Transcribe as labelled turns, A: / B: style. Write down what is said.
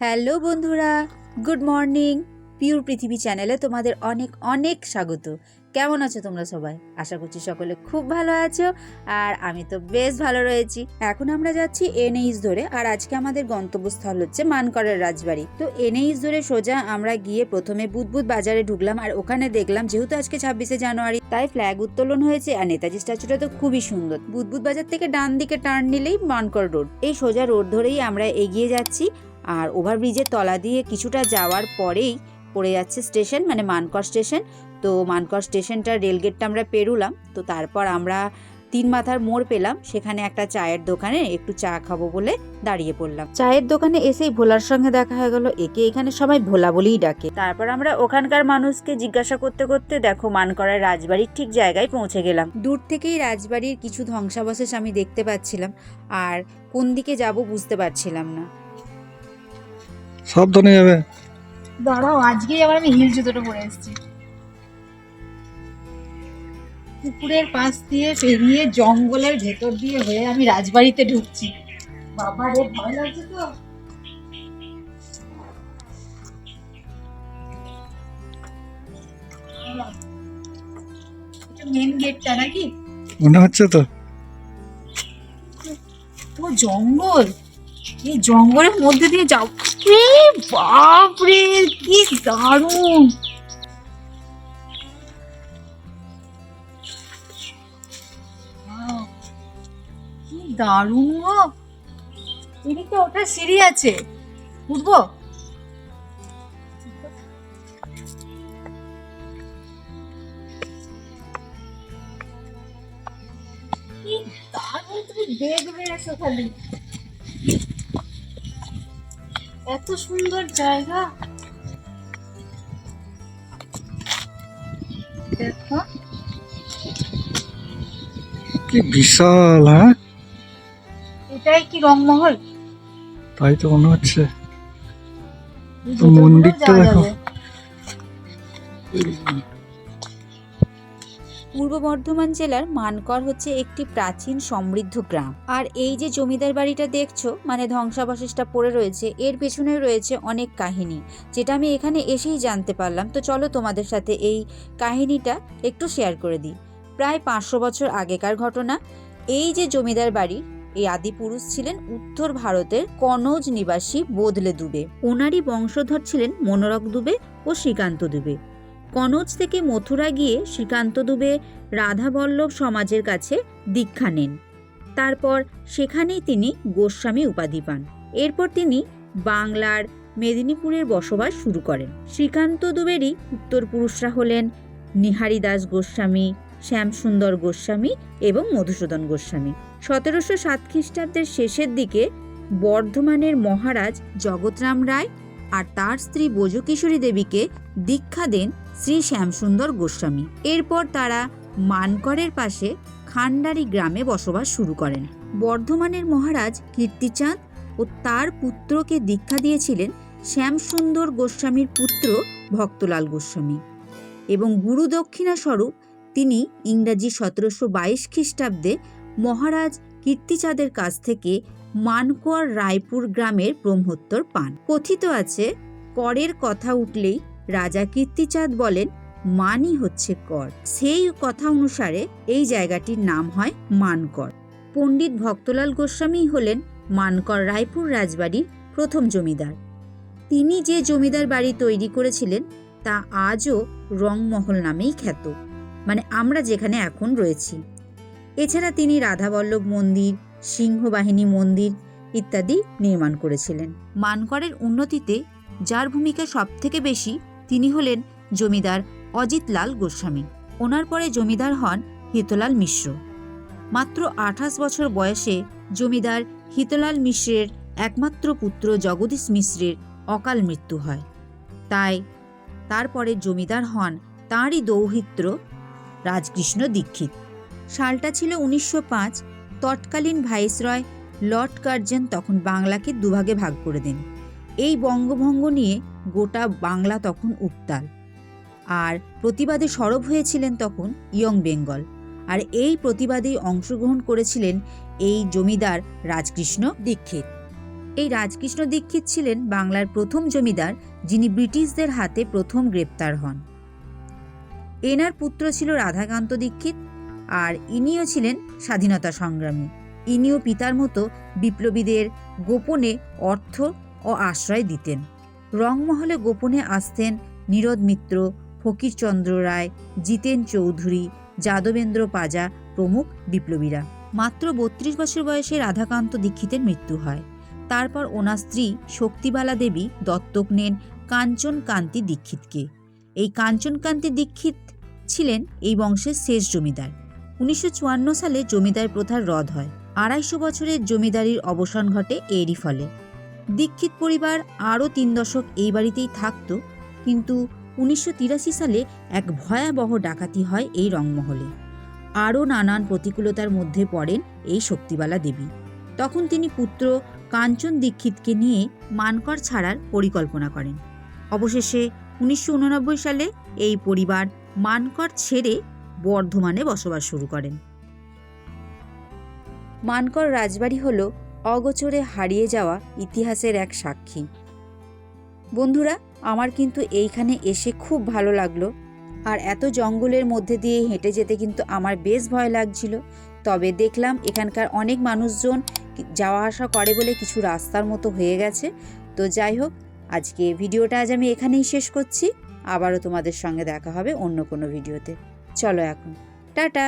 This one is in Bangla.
A: হ্যালো বন্ধুরা, গুড মর্নিং। পিওর পৃথিবী চ্যানেলে তোমাদের অনেক অনেক স্বাগত। কেমন আছো তোমরা সবাই? আশা করছি সকলে খুব ভালো আছো আর আমি তো বেশ ভালো রয়েছি। এখন আমরা যাচ্ছি এনএইচ ধরে আর আজকে আমাদের গন্তব্যস্থল হচ্ছে মানকরের রাজবাড়ি। তো এনএইচ ধরে সোজা আমরা গিয়ে প্রথমে বুদবুদ বাজারে ঢুকলাম আর ওখানে দেখলাম যেহেতু আজকে ছাব্বিশে জানুয়ারি, তাই ফ্ল্যাগ উত্তোলন হয়েছে আর নেতাজি স্ট্যাচুটা তো খুবই সুন্দর। বুদবুদ বাজার থেকে ডান দিকে টার্ন নিলেই মানকর রোড এই সোজা রোড ধরেই আমরা এগিয়ে যাচ্ছি আর ওভারব্রিজের তলা দিয়ে কিছুটা যাওয়ার পরেই পড়ে যাচ্ছে স্টেশন মানে মানকর স্টেশন তো মানকর স্টেশনটা রেলগেটটা আমরা পেরুলাম তো তারপর আমরা তিন মাথার মোড় পেলাম। সেখানে একটা চায়ের দোকানে একটু চা খাব বলে দাঁড়িয়ে পড়লাম। চায়ের দোকানে এসেই ভোলার সঙ্গে দেখা হয়ে গেল। একে এখানে সবাই ভোলা বলেই ডাকে। তারপর আমরা ওখানকার মানুষকে জিজ্ঞাসা করতে করতে দেখো মানকরের রাজবাড়ির ঠিক জায়গায় পৌঁছে গেলাম। দূর থেকেই রাজবাড়ির কিছু ধ্বংসাবশেষ আমি দেখতে পাচ্ছিলাম আর কোন দিকে যাব বুঝতে পারছিলাম না।
B: সাবধানে যাবে।
C: দাঁড়াও আজকেই আবার আমি হিল জুতোটা পরে এসেছি। পুকুরের পাশ দিয়ে পেরিয়ে জঙ্গলের ভেতর দিয়ে হয়ে আমি রাজবাড়িতে ঢুকছি। বাবা রে ভয় লাগছে তো। মেন গেটটা নাকি?
B: মনে হচ্ছে তো।
C: তো জঙ্গল। এই জঙ্গলের মধ্যে দিয়ে যাও। এ বাপরে কি দারুণ। দারুণ গো। এদিকে ওটা সিঁড়ি আছে। উঠবো? দেখবে এসো খালি। এত সুন্দর জায়গা। দেখো।
B: কি বিশাল হ্যাঁ?
C: এটাই কি রংমহল?
B: তাই তো মনে হচ্ছে। তো মন্দিরটা দেখো।
A: পূর্ব বর্ধমান জেলার মানকর হচ্ছে একটি প্রাচীন সমৃদ্ধ গ্রাম। আর এই যে জমিদার বাড়িটা দেখছ মানে ধ্বংসাবশেষটা পড়ে রয়েছে, এর পেছনে রয়েছে অনেক কাহিনী। যেটা আমি এখানে এসেই জানতে পারলাম। তো চলো তোমাদের সাথে এই কাহিনীটা একটু শেয়ার করে দিই। প্রায় পাঁচশো বছর আগেকার ঘটনা। এই যে জমিদার বাড়ি, এই আদিপুরুষ ছিলেন উত্তর ভারতের কনৌজ নিবাসী বোদলে দুবে। ওনারই বংশধর ছিলেন মনোরক দুবে ও শ্রীকান্ত দুবে। কনৌজ থেকে মথুরা গিয়ে শ্রীকান্ত দুবে রাধাবল্লভ সমাজের কাছে দীক্ষা নেন। তারপর সেখানেই তিনি গোস্বামী উপাধি পান। এরপর তিনি বাংলার মেদিনীপুরের বসবাস শুরু করেন। শ্রীকান্ত দুবেরই উত্তরপুরুষরা হলেন নিহারি দাস গোস্বামী, শ্যামসুন্দর গোস্বামী এবং মধুসূদন গোস্বামী। সতেরোশো সাত খ্রিস্টাব্দের শেষের দিকে বর্ধমানের মহারাজ জগৎরাম রায় আর তার স্ত্রী বজকিশোরী দেবীকে দীক্ষা দেন শ্রী শ্যামসুন্দর গোস্বামী। এরপর তারা মানকরের পাশে খান্ডারি গ্রামে বসবাস শুরু করেন। বর্ধমানের মহারাজ কীর্তিচাঁদ ও তার পুত্রকে দীক্ষা দিয়েছিলেন শ্যামসুন্দর গোস্বামীর পুত্র ভক্তলাল গোস্বামী এবং গুরু দক্ষিণা স্বরূপ তিনি ইংরাজি সতেরোশো বাইশ খ্রিস্টাব্দে মহারাজ কীর্তিচাঁদের কাছ থেকে মানকর রায়পুর গ্রামের ব্রহ্মোত্তর পান। কথিত আছে, করের কথা উঠলেই রাজা কীর্তিচাঁদ বলেন, মানই হচ্ছে কর। সেই কথা অনুসারে এই জায়গাটির নাম হয় মানকর। পণ্ডিত ভক্তলাল গোস্বামী হলেন মানকর রায়পুর রাজবাড়ির প্রথম জমিদার। তিনি যে জমিদার বাড়ি তৈরি করেছিলেন, তা আজও রংমহল নামেই খ্যাত। মানে আমরা যেখানে এখন রয়েছি। এছাড়া তিনি রাধাবল্লভ মন্দির, সিংহবাহিনী মন্দির ইত্যাদি নির্মাণ করেছিলেন। মানকরের উন্নতিতে যার ভূমিকা সবথেকে বেশি তিনি হলেন জমিদার অজিতলাল গোস্বামী। ওনার পরে জমিদার হন হিতলাল মিশ্র। মাত্র আঠাশ বছর বয়সে জমিদার হিতলাল মিশ্রের একমাত্র পুত্র জগদীশ মিশ্রের অকাল মৃত্যু হয়। তাই তারপরে জমিদার হন তাঁরই দৌহিত্র রাজকৃষ্ণ দীক্ষিত। সালটা ছিল উনিশশো পাঁচ। তৎকালীন ভাইসরয় লর্ড কার্জন তখন বাংলাকে দুভাগে ভাগ করে দেন। এই বঙ্গভঙ্গ নিয়ে গোটা বাংলা তখন উত্তাল। আর প্রতিবাদে সরব হয়েছিলেন তখন ইয়ং বেঙ্গল। আর এই প্রতিবাদেই অংশগ্রহণ করেছিলেন এই জমিদার রাজকৃষ্ণ দীক্ষিত। এই রাজকৃষ্ণ দীক্ষিত ছিলেন বাংলার প্রথম জমিদার, যিনি ব্রিটিশদের হাতে প্রথম গ্রেপ্তার হন। এনার পুত্র ছিল রাধাকান্ত দীক্ষিত। আর ইনিও ছিলেন স্বাধীনতা সংগ্রামী। ইনিও পিতার মতো বিপ্লবীদের গোপনে অর্থ ও আশ্রয় দিতেন। রংমহলে গোপনে আসতেন নীরদ মিত্র, ফকিরচন্দ্র রায়, জিতেন চৌধুরী, যাদবেন্দ্র পাজা প্রমুখ বিপ্লবীরা। মাত্র বত্রিশ বছর বয়সে রাধাকান্ত দীক্ষিতের মৃত্যু হয়। তারপর ওনার স্ত্রী শক্তিবালা দেবী দত্তক নেন কাঞ্চন কান্তি দীক্ষিতকে। এই কাঞ্চন কান্তি দীক্ষিত ছিলেন এই বংশের শেষ জমিদার। উনিশশো চুয়ান্ন সালে জমিদার প্রথার রদ হয়। আড়াইশো বছরের জমিদারির অবসান ঘটে এরই ফলে। দীক্ষিত পরিবার আরও তিন দশক এই বাড়িতেই থাকত, কিন্তু উনিশশো তিরাশি সালে এক ভয়াবহ ডাকাতি হয় এই রংমহলে। আরও নানান প্রতিকূলতার মধ্যে পড়েন এই শক্তিবালা দেবী। তখন তিনি পুত্র কাঞ্চন দীক্ষিতকে নিয়ে মানকর ছাড়ার পরিকল্পনা করেন। অবশেষে উনিশশো উননব্বই সালে এই পরিবার মানকর ছেড়ে বর্ধমানে বসবাস শুরু করেন। মানকর রাজবাড়ি হল অগোচরে হারিয়ে যাওয়া ইতিহাসের এক সাক্ষী। বন্ধুরা, আমার কিন্তু এইখানে এসে খুব ভালো লাগল, আর এত জঙ্গলের মধ্যে দিয়ে হেঁটে যেতে কিন্তু আমার বেশ ভয় লাগছিল। তবে দেখলাম এখানকার অনেক মানুষজন যাওয়া আসা করে বলে কিছু রাস্তার মতো হয়ে গেছে। তো যাই হোক, আজকে ভিডিওটা আজ আমি এখানেই শেষ করছি। আবারও তোমাদের সঙ্গে দেখা হবে অন্য কোনো ভিডিওতে। চলো এখন। টাটা।